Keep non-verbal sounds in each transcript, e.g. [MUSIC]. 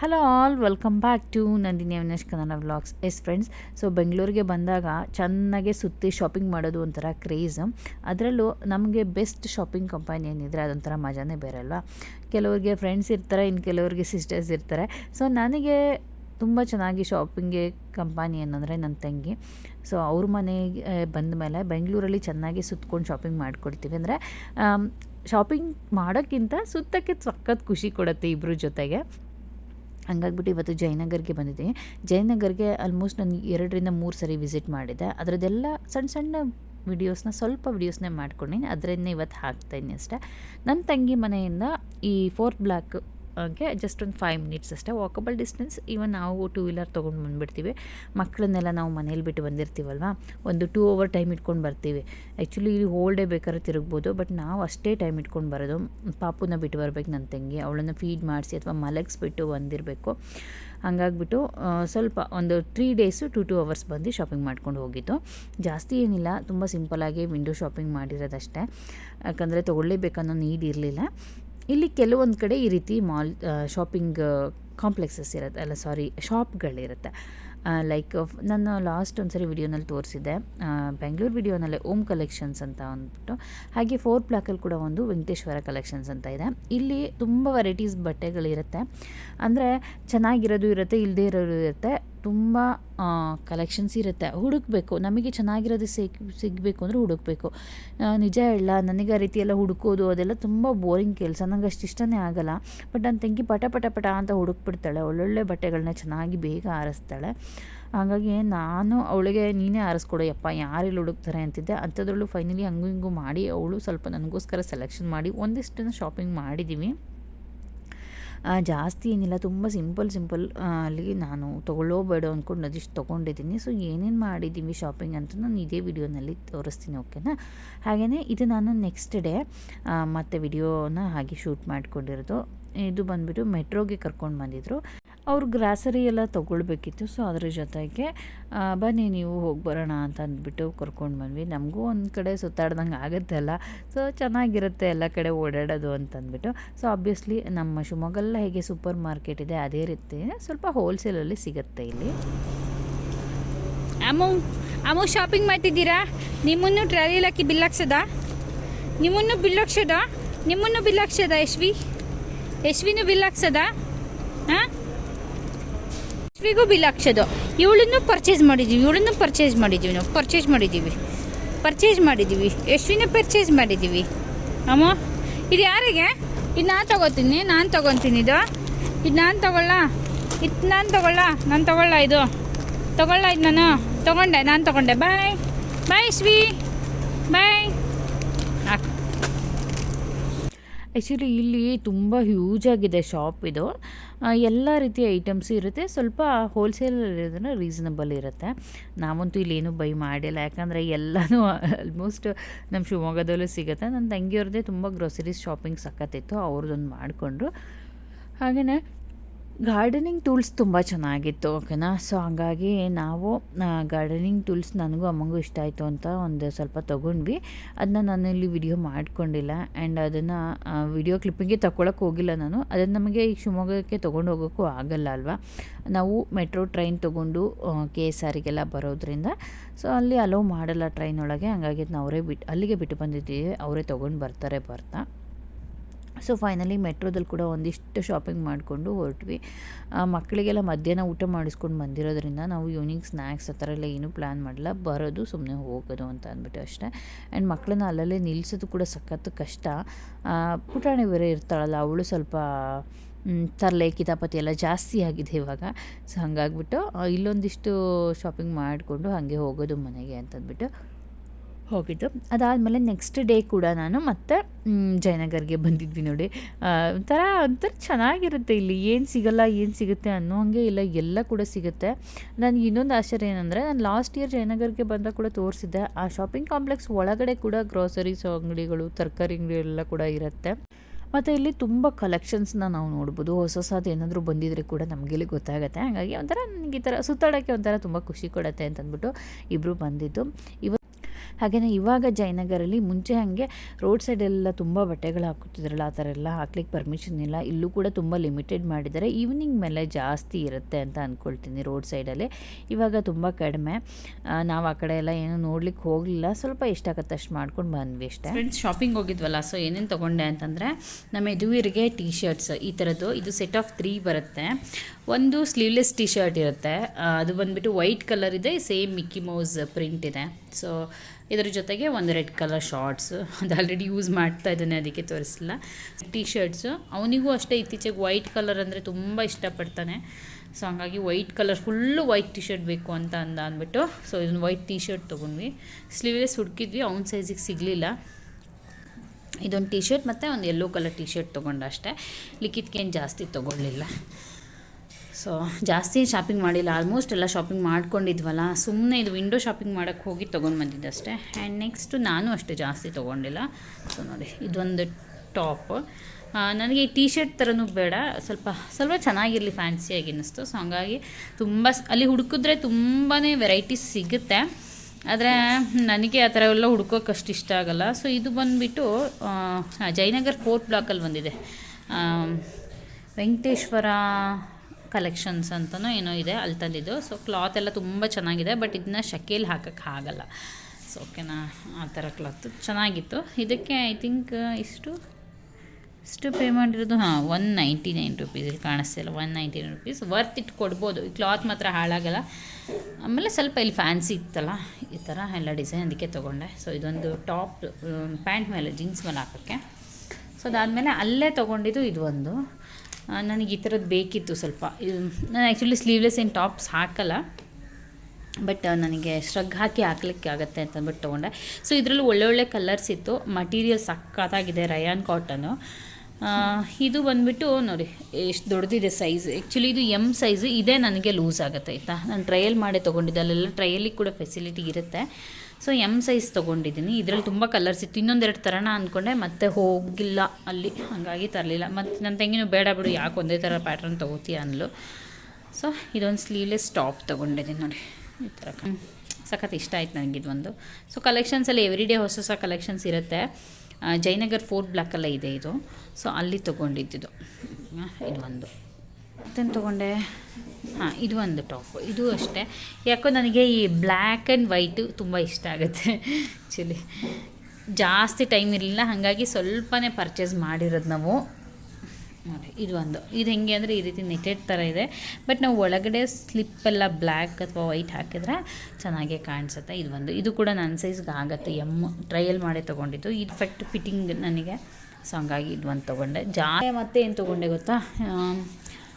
Hello all welcome back to Nandini Avinash Kannada vlogs yes friends so ಬೆಂಗಳೂರಿಗೆ ಬಂದಾಗ ಚೆನ್ನಾಗೆ ಸುತ್ತಿ ಶಾಪಿಂಗ್ ಮಾಡೋದು ಒಂಥರ ಕ್ರೇಜ್ ಅದರಲ್ಲೂ ನಮಗೆ ಬೆಸ್ಟ್ ಶಾಪಿಂಗ್ ಕಂಪನಿ ಏನಿದ್ರೆ ಅದೊಂಥರ ಮಜಾನೇ ಬೇರೆ ಅಲ್ವಾ ಕೆಲವ್ರಿಗೆ ಫ್ರೆಂಡ್ಸ್ ಇರ್ತಾರೆ ಇನ್ನು ಕೆಲವ್ರಿಗೆ ಸಿಸ್ಟರ್ಸ್ ಇರ್ತಾರೆ ಸೊ ನನಗೆ ತುಂಬ ಚೆನ್ನಾಗಿ ಶಾಪಿಂಗ್ಗೆ ಕಂಪನಿ ಏನಂದರೆ ನನ್ನ ತಂಗಿ ಸೊ ಅವ್ರ ಮನೆಗೆ ಬಂದ ಮೇಲೆ ಬೆಂಗಳೂರಲ್ಲಿ ಚೆನ್ನಾಗಿ ಸುತ್ಕೊಂಡು ಶಾಪಿಂಗ್ ಮಾಡಿಕೊಡ್ತೀವಿ ಅಂದರೆ ಶಾಪಿಂಗ್ ಮಾಡೋಕ್ಕಿಂತ ಸುತ್ತಕ್ಕೆ ಸಖತ್ ಖುಷಿ ಕೊಡುತ್ತೆ ಇಬ್ಬರ ಜೊತೆಗೆ ಹಂಗಾಗ್ಬಿಟ್ಟು ಇವತ್ತು ಜಯನಗರ್ಗೆ ಬಂದಿದ್ದೀನಿ. ಜಯನಗರ್ಗೆ ಆಲ್ಮೋಸ್ಟ್ ನಾನು ಎರಡರಿಂದ ಮೂರು ಸರಿ ವಿಸಿಟ್ ಮಾಡಿದ್ದೆ ಅದರದ್ದೆಲ್ಲ ಸಣ್ಣ ಸಣ್ಣ ವಿಡಿಯೋಸ್ನ ಸ್ವಲ್ಪ ವಿಡಿಯೋಸ್ನೇ ಮಾಡ್ಕೊಂಡಿನಿ. ಅದರಿಂದ ಇವತ್ತು ಹಾಕ್ತಾಯಿನಿ ಅಷ್ಟೇ. ನನ್ನ ತಂಗಿ ಮನೆಯಿಂದ ಈ ಫೋರ್ತ್ ಬ್ಲಾಕ್ ಗೆ ಜಸ್ಟ್ ಒಂದು ಫೈವ್ ಮಿನಿಟ್ಸ್ ಅಷ್ಟೇ. ವಾಕಬಲ್ ಡಿಸ್ಟೆನ್ಸ್ ಈವನ್ ನಾವು ಟೂ ವೀಲರ್ ತೊಗೊಂಡು ಬಂದುಬಿಡ್ತೀವಿ. ಮಕ್ಕಳನ್ನೆಲ್ಲ ನಾವು ಮನೇಲಿ ಬಿಟ್ಟು ಬಂದಿರ್ತೀವಲ್ವ? ಒಂದು ಟೂ ಅವರ್ ಟೈಮ್ ಇಟ್ಕೊಂಡು ಬರ್ತೀವಿ. ಆ್ಯಕ್ಚುಲಿ ಇಲ್ಲಿ ಹೋಲ್ ಡೇ ಬೇಕಾದ್ರೆ ತಿರುಗ್ಬೋದು ಬಟ್ ನಾವು ಅಷ್ಟೇ ಟೈಮ್ ಇಟ್ಕೊಂಡು ಬರೋದು. ಪಾಪುನ ಬಿಟ್ಟು ಬರ್ಬೇಕು ನನ್ನ ತಂಗಿ. ಅವಳನ್ನು ಫೀಡ್ ಮಾಡಿಸಿ ಅಥವಾ ಮಲಗಿಸ್ಬಿಟ್ಟು ಬಂದಿರಬೇಕು. ಹಂಗಾಗ್ಬಿಟ್ಟು ಸ್ವಲ್ಪ ಒಂದು three days to two hours ಬಂದು ಶಾಪಿಂಗ್ ಮಾಡ್ಕೊಂಡು ಹೋಗಿತ್ತು ಜಾಸ್ತಿ ಏನಿಲ್ಲ, ತುಂಬ ಸಿಂಪಲಾಗಿ ವಿಂಡೋ ಶಾಪಿಂಗ್ ಮಾಡಿರೋದಷ್ಟೇ. ಯಾಕಂದರೆ ತೊಗೊಳ್ಳೇಬೇಕನ್ನೋ ನೀಡ್ ಇರಲಿಲ್ಲ. ಇಲ್ಲಿ ಕೆಲವೊಂದು ಕಡೆ ಈ ರೀತಿ ಮಾಲ್ ಶಾಪಿಂಗ್ ಕಾಂಪ್ಲೆಕ್ಸಸ್ ಇರುತ್ತೆ. ಅಲ್ಲ ಸಾರಿ ಶಾಪ್ಗಳಿರುತ್ತೆ ಲೈಕ್ ನಾನು ಲಾಸ್ಟ್ ಒಂದು ಸರಿ ವಿಡಿಯೋನಲ್ಲಿ ತೋರಿಸಿದ್ದೆ. ಬೆಂಗಳೂರು ವಿಡಿಯೋನಲ್ಲೇ ಓಮ್ ಕಲೆಕ್ಷನ್ಸ್ ಅಂತ ಅಂದ್ಬಿಟ್ಟು. ಹಾಗೆ ಫೋರ್ ಬ್ಲಾಕಲ್ಲಿ ಕೂಡ ಒಂದು ವೆಂಕಟೇಶ್ವರ ಕಲೆಕ್ಷನ್ಸ್ ಅಂತ ಇದೆ. ಇಲ್ಲಿ ತುಂಬ ವೆರೈಟೀಸ್ ಬಟ್ಟೆಗಳಿರುತ್ತೆ. ಅಂದರೆ ಚೆನ್ನಾಗಿರೋದು ಇರುತ್ತೆ ಇಲ್ಲದೇ ಇರೋದು ಇರುತ್ತೆ. ತುಂಬ ಕಲೆಕ್ಷನ್ಸ್ ಇರುತ್ತೆ. ಹುಡುಕಬೇಕು. ನಮಗೆ ಚೆನ್ನಾಗಿರೋದು ಸಿಗ್ ಸಿಗಬೇಕು ಅಂದರೆ ಹುಡುಕಬೇಕು. ನಿಜ ಹೇಳ, ನನಗೆ ಆ ರೀತಿ ಎಲ್ಲ ಹುಡುಕೋದು ಅದೆಲ್ಲ ತುಂಬ ಬೋರಿಂಗ್ ಕೆಲಸ. ನಂಗೆ ಅಷ್ಟು ಇಷ್ಟನೇ ಆಗಲ್ಲ. ಬಟ್ ನನ್ನ ತಂಗಿ ಪಟ ಪಟ ಪಟ ಅಂತ ಹುಡುಕ್ಬಿಡ್ತಾಳೆ. ಒಳ್ಳೊಳ್ಳೆ ಬಟ್ಟೆಗಳನ್ನ ಚೆನ್ನಾಗಿ ಬೇಗ ಆರಿಸ್ತಾಳೆ. ಹಾಗಾಗಿ ನಾನು ಅವಳಿಗೆ, ನೀನೇ ಆರಿಸ್ಕೊಡು, ಯಪ್ಪ ಯಾರಿಲ್ಲಿ ಹುಡುಕ್ತಾರೆ ಅಂತಿದ್ದೆ. ಅಂಥದ್ರಲ್ಲೂ ಫೈನಲಿ ಹಂಗು ಹಿಂಗು ಮಾಡಿ, ಅವಳು ಸ್ವಲ್ಪ ನನಗೋಸ್ಕರ ಸೆಲೆಕ್ಷನ್ ಮಾಡಿ ಒಂದಿಷ್ಟನ್ನು ಶಾಪಿಂಗ್ ಮಾಡಿದ್ದೀವಿ ಜಾಸ್ತಿ ಏನಿಲ್ಲ, ತುಂಬ ಸಿಂಪಲ್ ಸಿಂಪಲ್ ಅಲ್ಲಿ ನಾನು ತೊಗೊಳ್ಳೋ ಬೇಡ ಅಂದ್ಕೊಂಡು ಅದಿಷ್ಟು ತೊಗೊಂಡಿದ್ದೀನಿ. ಸೊ ಏನೇನು ಮಾಡಿದ್ದೀವಿ ಶಾಪಿಂಗ್ ಅಂತ ನಾನು ಇದೇ ವಿಡಿಯೋನಲ್ಲಿ ತೋರಿಸ್ತೀನಿ ಓಕೆನಾ ಹಾಗೆಯೇ ಇದು ನಾನು ನೆಕ್ಸ್ಟ್ ಡೇ ಮತ್ತು ವಿಡಿಯೋನ ಹಾಗೆ ಶೂಟ್ ಮಾಡಿಕೊಂಡಿರೋದು. ಇದು ಬಂದುಬಿಟ್ಟು ಮೆಟ್ರೋಗೆ ಕರ್ಕೊಂಡು ಬಂದಿದ್ದರು ಅವ್ರು ಗ್ರಾಸರಿ ಎಲ್ಲ ತೊಗೊಳ್ಬೇಕಿತ್ತು. ಸೊ ಅದ್ರ ಜೊತೆಗೆ ಬನ್ನಿ ನೀವು ಹೋಗಿ ಬರೋಣ ಅಂತ ಅಂದ್ಬಿಟ್ಟು ಕರ್ಕೊಂಡು ಬಂದ್ವಿ. ನಮಗೂ ಒಂದು ಕಡೆ ಸುತ್ತಾಡ್ದಂಗೆ ಆಗುತ್ತೆ ಅಲ್ಲ. ಸೊ ಚೆನ್ನಾಗಿರುತ್ತೆ ಎಲ್ಲ ಕಡೆ ಓಡಾಡೋದು ಅಂತಂದ್ಬಿಟ್ಟು ಸೊ ಆಬ್ವಿಯಸ್ಲಿ ನಮ್ಮ ಶಿವಮೊಗ್ಗಲ್ಲ ಹೇಗೆ ಸೂಪರ್ ಮಾರ್ಕೆಟ್ ಇದೆ ಅದೇ ರೀತಿ ಸ್ವಲ್ಪ ಹೋಲ್ಸೇಲಲ್ಲಿ ಸಿಗುತ್ತೆ ಇಲ್ಲಿ. ಅಮ್ಮ ಅಮ್ಮ ಶಾಪಿಂಗ್ ಮಾಡ್ತಿದ್ದೀರಾ? ನಿಮ್ಮನ್ನು ಟ್ರಾಲಿ ಹಾಕಿ ಬಿಲ್ ಹಾಕ್ಸದ? ನಿಮ್ಮನ್ನು ಬಿಲ್ ಹಾಕ್ಸದ? ನಿಮ್ಮನ್ನು ಬಿಲ್ ಹಾಕ್ಸದ ಯಶ್ವಿ? ಯಶ್ವಿನೂ ಬಿಲ್ ಹಾಕ್ಸದ? ಹಾಂ? ಯಶ್ವಿಗೂ ಬಿಲ್ ಹಾಕ್ಸೋದು. ಇವಳನ್ನು ಪರ್ಚೇಸ್ ಮಾಡಿದ್ದೀವಿ ಇವಳನ್ನು ಪರ್ಚೇಸ್ ಮಾಡಿದ್ದೀವಿ ನಾವು. ಪರ್ಚೇಸ್ ಮಾಡಿದ್ದೀವಿ. ಪರ್ಚೇಸ್ ಮಾಡಿದ್ದೀವಿ. ಎಷ್ಟಿನ ಪರ್ಚೇಸ್ ಮಾಡಿದ್ದೀವಿ. ಅಮ್ಮ, ಇದು ಯಾರಿಗೆ? ಇದು ನಾನು ತೊಗೋತೀನಿ, ನಾನು ತೊಗೊತೀನಿ ಇದು. ಇದು ನಾನು ತೊಗೊಳ್ಳ? ಇದು ನಾನು ತೊಗೊಳ್ಳ? ನಾನು ತೊಗೊಳ್ಳ ಇದು. ತೊಗೊಳ್ಳ ಇದು ನಾನು. ತಗೊಂಡೆ ನಾನು ತಗೊಂಡೆ. ಬಾಯ್ ಬಾಯ್ ಯಶ್ವಿ. ಬಾಯ್ ಆಕ್ಚುಲಿ ಇಲ್ಲಿ ತುಂಬ ಹ್ಯೂಜ್ ಆಗಿದೆ ಶಾಪ್ ಇದು. ಎಲ್ಲ ರೀತಿಯ ಐಟಮ್ಸ್ ಇರುತ್ತೆ. ಸ್ವಲ್ಪ ಹೋಲ್ಸೇಲ್ ಇರೋದನ್ನು ರೀಸನಬಲ್ ಇರುತ್ತೆ. ನಾವಂತೂ ಇಲ್ಲೇನು ಬೈ ಮಾಡಿಲ್ಲ. ಯಾಕಂದರೆ ಎಲ್ಲನೂ ಆಲ್ಮೋಸ್ಟ್ ನಮ್ಮ ಶಿವಮೊಗ್ಗದಲ್ಲೂ ಸಿಗುತ್ತೆ. ನನ್ನ ತಂಗಿಯವ್ರದ್ದೇ ತುಂಬ ಗ್ರೋಸರೀಸ್ ಶಾಪಿಂಗ್ ಸಕ್ಕತ್ತಿತ್ತು ಅವ್ರದ್ದೊಂದು ಮಾಡಿಕೊಂಡ್ರು. ಹಾಗೆಯೇ ಗಾರ್ಡನಿಂಗ್ ಟೂಲ್ಸ್ ತುಂಬ ಚೆನ್ನಾಗಿತ್ತು ಓಕೆನಾ ಸೊ ಹಾಗಾಗಿ ನಾವು ಗಾರ್ಡನಿಂಗ್ ಟೂಲ್ಸ್ ನನಗೂ ಅಮ್ಮಂಗೂ ಇಷ್ಟ ಆಯಿತು ಅಂತ ಒಂದು ಸ್ವಲ್ಪ ತೊಗೊಂಡ್ವಿ. ಅದನ್ನ ನಾನು ಇಲ್ಲಿ ವಿಡಿಯೋ ಮಾಡ್ಕೊಂಡಿಲ್ಲ. ಆ್ಯಂಡ್ ಅದನ್ನು ವಿಡಿಯೋ ಕ್ಲಿಪ್ಪಿಂಗ್ಗೆ ತಗೊಳಕ್ಕೆ ಹೋಗಿಲ್ಲ ನಾನು. ಅದನ್ನು ನಮಗೆ ಈಗ ಶಿವಮೊಗ್ಗಕ್ಕೆ ತೊಗೊಂಡು ಹೋಗೋಕ್ಕೂ ಆಗಲ್ಲ ಅಲ್ವಾ? ನಾವು ಮೆಟ್ರೋ ಟ್ರೈನ್ ತೊಗೊಂಡು ಕೆ ಎಸ್ ಆರಿಗೆಲ್ಲ ಬರೋದ್ರಿಂದ. ಸೊ ಅಲ್ಲಿ ಅಲೋ ಮಾಡಲ್ಲ ಟ್ರೈನ್ ಒಳಗೆ. ಹಂಗಾಗಿ ಅದನ್ನ ಅವರೇ ಬಿಟ್ಟು ಅಲ್ಲಿಗೆ ಬಿಟ್ಟು ಬಂದಿದ್ದೀವಿ. ಅವರೇ ತೊಗೊಂಡು ಬರ್ತಾರೆ ಬರ್ತಾ. ಸೊ ಫೈನಲಿ ಮೆಟ್ರೋದಲ್ಲಿ ಕೂಡ ಒಂದಿಷ್ಟು ಶಾಪಿಂಗ್ ಮಾಡಿಕೊಂಡು ಹೊರಟ್ವಿ. ಮಕ್ಕಳಿಗೆಲ್ಲ ಮಧ್ಯಾಹ್ನ ಊಟ ಮಾಡಿಸ್ಕೊಂಡು ಬಂದಿರೋದ್ರಿಂದ ನಾವು ಈವ್ನಿಂಗ್ ಸ್ನ್ಯಾಕ್ಸ್ ಆ ಥರ ಎಲ್ಲ ಏನೂ ಪ್ಲ್ಯಾನ್ ಮಾಡಲ್ಲ ಬರೋದು ಸುಮ್ಮನೆ ಹೋಗೋದು ಅಂತ ಅಂದ್ಬಿಟ್ಟು ಅಷ್ಟೇ. ಆ್ಯಂಡ್ ಮಕ್ಕಳನ್ನ ಅಲ್ಲಲ್ಲೇ ನಿಲ್ಲಿಸೋದು ಕೂಡ ಸಖತ್ತು ಕಷ್ಟ. ಪುಟಾಣಿ ಬೇರೆ ಇರ್ತಾಳಲ್ಲ, ಅವಳು ಸ್ವಲ್ಪ ತರಲೆ, ಕಿತಾಪತಿ ಎಲ್ಲ ಜಾಸ್ತಿ ಆಗಿದೆ ಇವಾಗ. ಸೊ ಹಾಗಾಗ್ಬಿಟ್ಟು ಇಲ್ಲೊಂದಿಷ್ಟು ಶಾಪಿಂಗ್ ಮಾಡಿಕೊಂಡು ಹಾಗೆ ಹೋಗೋದು ಮನೆಗೆ ಅಂತಂದ್ಬಿಟ್ಟು ಹೋಗಿದ್ದು. ಅದಾದಮೇಲೆ ನೆಕ್ಸ್ಟ್ ಡೇ ಕೂಡ ನಾನು ಮತ್ತೆ ಜಯನಗರ್ಗೆ ಬಂದಿದ್ವಿ ನೋಡಿ. ಒಂಥರ ಒಂಥರ ಚೆನ್ನಾಗಿರುತ್ತೆ ಇಲ್ಲಿ. ಏನು ಸಿಗಲ್ಲ, ಏನು ಸಿಗುತ್ತೆ ಅನ್ನೋ ಹಾಗೆ ಇಲ್ಲ. ಎಲ್ಲ ಕೂಡ ಸಿಗುತ್ತೆ. ನನಗೆ ಇನ್ನೊಂದು ಆಶ್ಚರ್ಯ ಏನಂದರೆ, ನಾನು ಲಾಸ್ಟ್ ಇಯರ್ ಜಯನಗರ್ಗೆ ಬಂದಾಗ ಕೂಡ ತೋರಿಸಿದ್ದೆ. ಆ ಶಾಪಿಂಗ್ ಕಾಂಪ್ಲೆಕ್ಸ್ ಒಳಗಡೆ ಕೂಡ ಗ್ರೋಸರೀಸ್ ಅಂಗಡಿಗಳು, ತರಕಾರಿ ಅಂಗಡಿಗಳೆಲ್ಲ ಕೂಡ ಇರುತ್ತೆ. ಮತ್ತು ಇಲ್ಲಿ ತುಂಬ ಕಲೆಕ್ಷನ್ಸ್ನ ನಾವು ನೋಡ್ಬೋದು. ಹೊಸ ಹೊಸದು ಏನಾದರೂ ಬಂದಿದ್ರೆ ಕೂಡ ನಮಗೆ ಇಲ್ಲಿ ಗೊತ್ತಾಗುತ್ತೆ. ಹಾಗಾಗಿ ಒಂಥರ ನನಗೆ ಈ ಥರ ಸುತ್ತಾಡೋಕ್ಕೆ ಒಂಥರ ತುಂಬ ಖುಷಿ ಕೊಡುತ್ತೆ ಅಂತಂದ್ಬಿಟ್ಟು ಇಬ್ಬರು ಬಂದಿದ್ದು. ಇವ ಹಾಗೆಯೇ ಇವಾಗ ಜಯನಗರಲ್ಲಿ ಮುಂಚೆ ಹಾಗೆ ರೋಡ್ ಸೈಡೆಲ್ಲ ತುಂಬ ಬಟ್ಟೆಗಳು ಹಾಕುತ್ತಿದ್ರಲ್ಲ, ಆ ಥರ ಎಲ್ಲ ಹಾಕ್ಲಿಕ್ಕೆ ಪರ್ಮಿಷನ್ ಇಲ್ಲ. ಇಲ್ಲೂ ಕೂಡ ತುಂಬ ಲಿಮಿಟೆಡ್ ಮಾಡಿದ್ದಾರೆ. ಈವ್ನಿಂಗ್ ಮೇಲೆ ಜಾಸ್ತಿ ಇರುತ್ತೆ ಅಂತ ಅಂದ್ಕೊಳ್ತೀನಿ ರೋಡ್ ಸೈಡಲ್ಲಿ ಇವಾಗ ತುಂಬ ಕಡಿಮೆ. ನಾವು ಆ ಕಡೆ ಎಲ್ಲ ಏನೂ ನೋಡ್ಲಿಕ್ಕೆ ಹೋಗಲಿಲ್ಲ. ಸ್ವಲ್ಪ ಎಷ್ಟಾಗತ್ತೆ ಅಷ್ಟು ಮಾಡ್ಕೊಂಡು ಬಂದ್ವಿ ಅಷ್ಟೇ. ಫ್ರೆಂಡ್ಸ್ ಶಾಪಿಂಗ್ ಹೋಗಿದ್ವಲ್ಲ ಸೊ ಏನೇನು ತೊಗೊಂಡೆ ಅಂತಂದರೆ ನಮ್ಮ ಎದುವಿರಿಗೆ ಟೀ ಶರ್ಟ್ಸ್ ಈ ಥರದ್ದು. ಇದು ಸೆಟ್ ಆಫ್ ತ್ರೀ ಬರುತ್ತೆ. ಒಂದು ಸ್ಲೀವ್ಲೆಸ್ ಟೀ ಶರ್ಟ್ ಇರುತ್ತೆ ಅದು ಬಂದುಬಿಟ್ಟು ವೈಟ್ ಕಲರ್ ಇದೆ ಸೇಮ್ ಮಿಕ್ಕಿ ಮೌಸ್ ಪ್ರಿಂಟ್ ಇದೆ. ಸೊ ಇದ್ರ ಜೊತೆಗೆ ಒಂದು ರೆಡ್ ಕಲರ್ ಶಾರ್ಟ್ಸ್ ಅದು ಆಲ್ರೆಡಿ ಯೂಸ್ ಮಾಡ್ತಾ ಇದ್ದಾನೆ, ಅದಕ್ಕೆ ತೋರಿಸಿಲ್ಲ ಟೀ ಶರ್ಟ್ಸು ಅವನಿಗೂ ಅಷ್ಟೇ ಇತ್ತೀಚೆಗೆ ವೈಟ್ ಕಲರ್ ಅಂದರೆ ತುಂಬ ಇಷ್ಟಪಡ್ತಾನೆ. ಸೊ ಹಂಗಾಗಿ white colour full white T shirt ಬೇಕು ಅಂತ ಅಂದ ಅಂದ್ಬಿಟ್ಟು ಸೊ ಇದನ್ನು ವೈಟ್ ಟಿ ಶರ್ಟ್ ತೊಗೊಂಡ್ವಿ. ಸ್ಲೀವ್ಲೆಸ್ ಹುಡುಕಿದ್ವಿ, ಅವ್ನ ಸೈಜಿಗೆ ಸಿಗಲಿಲ್ಲ. ಇದೊಂದು ಟಿ ಶರ್ಟ್ ಮತ್ತು ಒಂದು ಯೆಲ್ಲೋ ಕಲರ್ ಟಿ ಶರ್ಟ್ ತೊಗೊಂಡಷ್ಟೇ ಅಷ್ಟೇ ಜಾಸ್ತಿ ತೊಗೊಳ್ಳಿಲ್ಲ. ಸೊ ಜಾಸ್ತಿ ಶಾಪಿಂಗ್ ಮಾಡಿಲ್ಲ. ಆಲ್ಮೋಸ್ಟ್ ಎಲ್ಲ ಶಾಪಿಂಗ್ ಮಾಡ್ಕೊಂಡಿದ್ವಲ್ಲ. ಸುಮ್ಮನೆ ಇದು ವಿಂಡೋ ಶಾಪಿಂಗ್ ಮಾಡೋಕ್ಕೆ ಹೋಗಿ ತೊಗೊಂಡು ಬಂದಿದ್ದೆ ಅಷ್ಟೇ ಆ್ಯಂಡ್ ನೆಕ್ಸ್ಟು ನಾನು ಅಷ್ಟೇ ಜಾಸ್ತಿ ತೊಗೊಂಡಿಲ್ಲ. ಸೊ ನೋಡಿ, ಇದೊಂದು ಟಾಪ್ ನನಗೆ ಈ ಟೀ ಶರ್ಟ್ ಥರನೂ ಬೇಡ. ಸ್ವಲ್ಪ ಸ್ವಲ್ಪ ಚೆನ್ನಾಗಿರಲಿ ಫ್ಯಾನ್ಸಿಯಾಗಿ ಅನ್ನಿಸ್ತು. ಸೊ ಹಂಗಾಗಿ ತುಂಬ ಅಲ್ಲಿ ಹುಡುಕಿದ್ರೆ ತುಂಬಾ ವೆರೈಟೀಸ್ ಸಿಗುತ್ತೆ. ಆದರೆ ನನಗೆ ಆ ಥರ ಎಲ್ಲ ಹುಡ್ಕೋಕೆ ಅಷ್ಟು ಇಷ್ಟ ಆಗೋಲ್ಲ. ಸೊ ಇದು ಬಂದುಬಿಟ್ಟು ಜಯನಗರ್ ಫೋರ್ತ್ ಬ್ಲಾಕಲ್ಲಿ ಬಂದಿದೆ. ವೆಂಕಟೇಶ್ವರ ಕಲೆಕ್ಷನ್ಸ್ ಅಂತಲೂ ಏನೋ ಇದೆ ಅಲ್ಲಿ ತಂದಿದ್ದು ಸೊ ಕ್ಲಾತ್ ಎಲ್ಲ ತುಂಬ ಚೆನ್ನಾಗಿದೆ ಬಟ್ ಇದನ್ನ ಶಕೇಲಿ ಹಾಕೋಕ್ಕೆ ಆಗಲ್ಲ. ಸೊ ಓಕೆನಾ ಆ ಥರ ಕ್ಲಾತ್ ಚೆನ್ನಾಗಿತ್ತು. ಇದಕ್ಕೆ ಐ ಥಿಂಕ್ ಇಷ್ಟು? ಇಷ್ಟು ಪೇ ಮಾಡಿರೋದು? ಹಾಂ ಒನ್ ನೈಂಟಿ ನೈನ್ ರುಪೀಸ್ ಇಲ್ಲಿ ಕಾಣಿಸ್ತಿಲ್ಲ one ninety nine rupees worth ಇಟ್ಟು ಕೊಡ್ಬೋದು. ಈ ಕ್ಲಾತ್ ಮಾತ್ರ ಹಾಳಾಗಲ್ಲ. ಆಮೇಲೆ ಸ್ವಲ್ಪ ಇಲ್ಲಿ ಫ್ಯಾನ್ಸಿ ಇತ್ತಲ್ಲ, ಈ ಥರ ಎಲ್ಲ ಡಿಸೈನ್ ಅದಕ್ಕೆ ತೊಗೊಂಡೆ. ಸೊ ಇದೊಂದು ಟಾಪ್ ಪ್ಯಾಂಟ್ ಮೇಲೆ ಜೀನ್ಸ್ ಮೇಲೆ ಹಾಕೋಕ್ಕೆ. ಸೊ ಅದಾದಮೇಲೆ ಅಲ್ಲೇ ತೊಗೊಂಡಿದ್ದು ಒಂದು. ನನಗೆ ಈ ಥರದ್ದು ಬೇಕಿತ್ತು ಸ್ವಲ್ಪ. ನಾನು ಆ್ಯಕ್ಚುಲಿ ಸ್ಲೀವ್ಲೆಸ್ ಏನು ಟಾಪ್ಸ್ ಹಾಕಲ್ಲ ಬಟ್ ನನಗೆ ಶ್ರಗ್ ಹಾಕಿ ಹಾಕ್ಲಿಕ್ಕೆ ಆಗುತ್ತೆ ಅಂತ ಅಂದ್ಬಿಟ್ಟು ತೊಗೊಂಡೆ. ಸೊ ಇದರಲ್ಲಿ ಒಳ್ಳೊಳ್ಳೆ ಕಲರ್ಸ್ ಇತ್ತು. ಮಟೀರಿಯಲ್ ಸಕ್ಕತ್ತಾಗಿದೆ ರಯಾನ್ ಕಾಟನು ಇದು ಬಂದುಬಿಟ್ಟು ನೋಡಿ, ಎಷ್ಟು ದೊಡ್ಡದಿದೆ ಸೈಜ್ ಆ್ಯಕ್ಚುಲಿ ಇದು ಎಂ ಸೈಜ್ ಇದೇ, ನನಗೆ ಲೂಸ್ ಆಗುತ್ತೆ, ಆಯಿತಾ? ನಾನು ಟ್ರಯಲ್ ಮಾಡೇ ತೊಗೊಂಡಿದ್ದೆ, ಅಲ್ಲೆಲ್ಲ ಟ್ರಯಲಿಗೆ ಕೂಡ ಫೆಸಿಲಿಟಿ ಇರುತ್ತೆ. ಸೊ ಎಂ ಸೈಜ್ ತೊಗೊಂಡಿದ್ದೀನಿ. ಇದರಲ್ಲಿ ತುಂಬ ಕಲರ್ಸ್ ಇತ್ತು. ಇನ್ನೊಂದೆರಡು ಥರನ ಅಂದ್ಕೊಂಡೆ ಮತ್ತೆ ಹೋಗಿಲ್ಲ ಅಲ್ಲಿ. ಹಾಗಾಗಿ ತರಲಿಲ್ಲ. ಮತ್ತು ನನ್ನ ತಂಗಿನೂ ಬೇಡ ಬಿಡು, ಯಾಕೆ ಒಂದೇ ಥರ ಪ್ಯಾಟ್ರನ್ ತೊಗೋತೀಯ ಅನ್ಲು ಸೊ ಇದೊಂದು ಸ್ಲೀವ್ಲೆಸ್ ಟಾಪ್ ತೊಗೊಂಡಿದ್ದೀನಿ ನೋಡಿ. ಈ ಥರ. ಸಖತ್ ಇಷ್ಟ ಆಯ್ತು ನನಗಿದೊಂದು ಸೊ ಕಲೆಕ್ಷನ್ಸಲ್ಲಿ ಎವ್ರಿ ಡೇ ಹೊಸ ಹೊಸ ಕಲೆಕ್ಷನ್ಸ್ ಇರುತ್ತೆ. ಜಯನಗರ್ ಫೋರ್ಟ್ ಬ್ಲಾಕಲ್ಲೇ ಇದೆ ಇದು. ಸೊ ಅಲ್ಲಿ ತೊಗೊಂಡಿದ್ದು ಇದು ಒಂದು. ಮತ್ತೇನು ತೊಗೊಂಡೆ? ಹಾಂ ಇದು ಒಂದು ಟಾಪು. ಇದು ಅಷ್ಟೇ. ಯಾಕೋ ನನಗೆ ಈ ಬ್ಲ್ಯಾಕ್ ಆ್ಯಂಡ್ ವೈಟು ತುಂಬ ಇಷ್ಟ ಆಗುತ್ತೆ. ಆ್ಯಕ್ಚುಲಿ ಜಾಸ್ತಿ ಟೈಮ್ ಇರಲಿಲ್ಲ ಹಾಗಾಗಿ ಸ್ವಲ್ಪನೇ ಪರ್ಚೇಸ್ ಮಾಡಿರೋದು ನಾವು. ನೋಡಿ ಇದು ಒಂದು. ಇದು ಹೆಂಗೆ ಅಂದರೆ ಈ ರೀತಿ ನೆಟೆಡ್ ಥರ ಇದೆ. ಬಟ್ ನಾವು ಒಳಗಡೆ ಸ್ಲಿಪ್ ಎಲ್ಲ ಬ್ಲ್ಯಾಕ್ ಅಥವಾ ವೈಟ್ ಹಾಕಿದ್ರೆ ಚೆನ್ನಾಗೆ ಕಾಣಿಸುತ್ತೆ. ಇದು ಒಂದು. ಇದು ಕೂಡ ನನ್ನ ಸೈಜ್ಗೆ ಆಗುತ್ತೆ. ಎಂ ಟ್ರಯಲ್ ಮಾಡೇ ತೊಗೊಂಡಿದ್ದು. ಇದು ಫೆಕ್ಟ್ ಫಿಟ್ಟಿಂಗ್ ನನಗೆ ಸೊ ಹಂಗಾಗಿ ಇದು ಒಂದು ತೊಗೊಂಡೆ. ಜಾ, ಮತ್ತೆ ಏನು ತೊಗೊಂಡೆ ಗೊತ್ತಾ?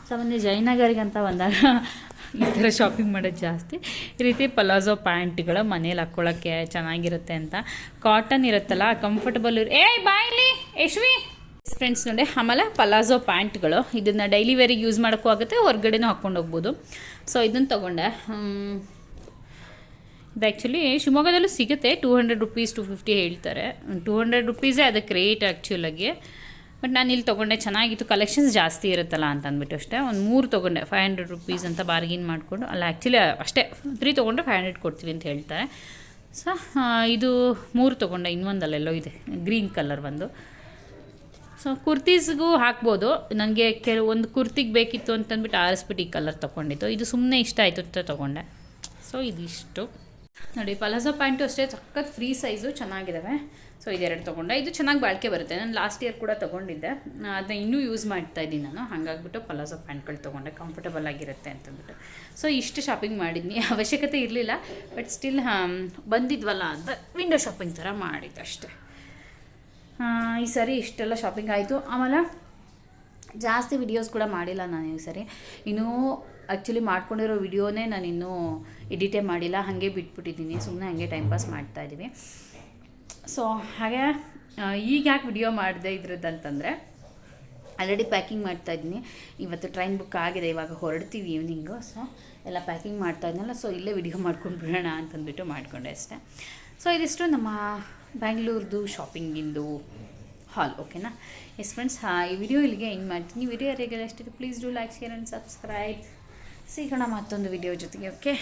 ಸಾಮಾನ್ಯ ಅಂತ ಬಂದಾಗ ಈ ಥರ ಶಾಪಿಂಗ್ ಮಾಡೋದು ಜಾಸ್ತಿ. ಈ ರೀತಿ ಪಲಾಝೋ ಪ್ಯಾಂಟ್ಗಳು ಮನೇಲಿ ಹಾಕ್ಕೊಳ್ಳೋಕ್ಕೆ ಚೆನ್ನಾಗಿರುತ್ತೆ ಅಂತ. ಕಾಟನ್ ಇರುತ್ತಲ್ಲ ಕಂಫರ್ಟಬಲ್ ಇರ್ ಏಯ್ ಬಾಯ್ಲಿ ಯಶ್ವಿ! ಫ್ರೆಂಡ್ಸ್ ನೋಡಿ ಆಮೇಲೆ ಪಲಾಜೋ ಪ್ಯಾಂಟ್ಗಳು ಇದನ್ನು ಡೈಲಿ ವೇರಿಗೆ ಯೂಸ್ ಮಾಡೋಕ್ಕೂ ಆಗುತ್ತೆ, ಹೊರಗಡೆನೂ ಹಾಕ್ಕೊಂಡು ಹೋಗ್ಬೋದು. ಸೊ ಇದನ್ನು ತೊಗೊಂಡೆ. ಇದು ಆ್ಯಕ್ಚುಲಿ ಶಿವಮೊಗ್ಗದಲ್ಲೂ ಸಿಗುತ್ತೆ. Two hundred rupees to fifty ಹೇಳ್ತಾರೆ. ಟೂ ಹಂಡ್ರೆಡ್ ರುಪೀಸೇ ಅದಕ್ಕೆ ರೇಟ್ ಆ್ಯಕ್ಚುಲಾಗಿ ಬಟ್ ನಾನು ಇಲ್ಲಿ ತೊಗೊಂಡೆ, ಚೆನ್ನಾಗಿತ್ತು. ಕಲೆಕ್ಷನ್ಸ್ ಜಾಸ್ತಿ ಇರುತ್ತಲ್ಲ ಅಂತ ಅಂದ್ಬಿಟ್ಟು ಅಷ್ಟೇ. ಒಂದು ಮೂರು ತೊಗೊಂಡೆ. ಫೈವ್ ಹಂಡ್ರೆಡ್ ರುಪೀಸ್ ಅಂತ ಬಾರ್ಗಿನ್ ಮಾಡಿಕೊಂಡು. ಅಲ್ಲ ಆ್ಯಕ್ಚುಲಿ ಅಷ್ಟೇ. ತ್ರೀ ತೊಗೊಂಡ್ರೆ ಫೈವ್ ಹಂಡ್ರೆಡ್ ಕೊಡ್ತೀವಿ ಅಂತ ಹೇಳ್ತಾರೆ. ಸೊ ಇದು ಮೂರು ತೊಗೊಂಡೆ. ಇನ್ನೊಂದಲ್ಲೆಲ್ಲೋ ಇದೆ. ಗ್ರೀನ್ ಕಲರ್ ಒಂದು ಸೊ ಕುರ್ತೀಸ್ಗೂ ಹಾಕ್ಬೋದು. ನನಗೆ ಕೆಲವೊಂದು ಕುರ್ತಿಗೆ ಬೇಕಿತ್ತು ಅಂತಂದ್ಬಿಟ್ಟು ಆರಿಸ್ಬಿಟ್ಟು ಈ ಕಲರ್ ತೊಗೊಂಡಿದ್ದು. ಇದು ಸುಮ್ಮನೆ ಇಷ್ಟ ಆಯಿತು ಅಂತ ತೊಗೊಂಡೆ. ಸೊ ಇದಿಷ್ಟು. ನೋಡಿ ಪಲಾಜೋ ಪ್ಯಾಂಟು ಅಷ್ಟೇ ಸಖತ್ ಫ್ರೀ ಸೈಜು ಚೆನ್ನಾಗಿದ್ದಾವೆ ಸೊ ಇದೆರಡು ತೊಗೊಂಡೆ. ಇದು ಚೆನ್ನಾಗಿ ಬಾಳಿಕೆ ಬರುತ್ತೆ. ನಾನು ಲಾಸ್ಟ್ ಇಯರ್ ಕೂಡ ತೊಗೊಂಡಿದ್ದೆ. ಅದನ್ನ ಇನ್ನೂ ಯೂಸ್ ಮಾಡ್ತಾ ಇದ್ದೀನಿ ನಾನು. ಹಾಗಾಗ್ಬಿಟ್ಟು ಪಲಾಸೋ ಪ್ಯಾಂಟ್ಗಳು ತೊಗೊಂಡೆ. ಕಂಫರ್ಟಬಲ್ ಆಗಿರುತ್ತೆ ಅಂತಂದ್ಬಿಟ್ಟು. ಸೊ ಇಷ್ಟು ಶಾಪಿಂಗ್ ಮಾಡಿದ್ನಿ. [LAUGHS] ಅವಶ್ಯಕತೆ ಇರಲಿಲ್ಲ. ಬಟ್ ಸ್ಟಿಲ್ ಬಂದಿದ್ವಲ್ಲ ಅಂತ ವಿಂಡೋ ಶಾಪಿಂಗ್ ಥರ ಮಾಡಿದ್ದೆ ಅಷ್ಟೇ. ಈ ಸರಿ ಇಷ್ಟೆಲ್ಲ ಶಾಪಿಂಗ್ ಆಯಿತು. ಆಮೇಲೆ ಜಾಸ್ತಿ ವಿಡಿಯೋಸ್ ಕೂಡ ಮಾಡಿಲ್ಲ ನಾನು ಈ ಸರಿ. ಇನ್ನೂ ಆ್ಯಕ್ಚುಲಿ ಮಾಡ್ಕೊಂಡಿರೋ ವಿಡಿಯೋನೇ ನಾನು ಇನ್ನೂ ಎಡಿಟೇ ಮಾಡಿಲ್ಲ. ಹಾಗೆ ಬಿಟ್ಬಿಟ್ಟಿದ್ದೀನಿ. ಸುಮ್ಮನೆ ಹಾಗೆ ಟೈಮ್ ಪಾಸ್ ಮಾಡ್ತಾಯಿದ್ದೀವಿ ಸೊ ಹಾಗೆ ಈಗ ಯಾಕೆ ವಿಡಿಯೋ ಮಾಡಿದೆ ಇದ್ರದ್ದು ಅಂತಂದರೆ ಆಲ್ರೆಡಿ ಪ್ಯಾಕಿಂಗ್ ಮಾಡ್ತಾ ಇದ್ದೀನಿ. ಇವತ್ತು ಟ್ರೈನ್ ಬುಕ್ ಆಗಿದೆ. ಇವಾಗ ಹೊರಡ್ತೀವಿ ಈವ್ನಿಂಗು ಸೊ ಎಲ್ಲ ಪ್ಯಾಕಿಂಗ್ ಮಾಡ್ತಾ ಇದ್ದೀನಲ್ಲ ಸೊ ಇಲ್ಲೇ ವಿಡಿಯೋ ಮಾಡ್ಕೊಂಡು ಬಿಡೋಣ ಅಂತಂದ್ಬಿಟ್ಟು ಮಾಡಿಕೊಂಡೆ ಅಷ್ಟೇ. ಸೊ ಇದಿಷ್ಟು ನಮ್ಮ ಬ್ಯಾಂಗ್ಳೂರ್ದು ಶಾಪಿಂಗಿಂದು ಹಾಲ್ ಓಕೆನಾ ಎಸ್ ಫ್ರೆಂಡ್ಸ್ ಈ ವಿಡಿಯೋ ಇಲ್ಲಿಗೆ ಎಂಡ್ ಮಾಡ್ತೀನಿ. ವಿಡಿಯೋ ಯಾರಿಗೆಲ್ಲ ಎಷ್ಟಿದೆ please do like share and subscribe ಸಿಗೋಣ ಮತ್ತೊಂದು ವಿಡಿಯೋ ಜೊತೆಗೆ ಓಕೆ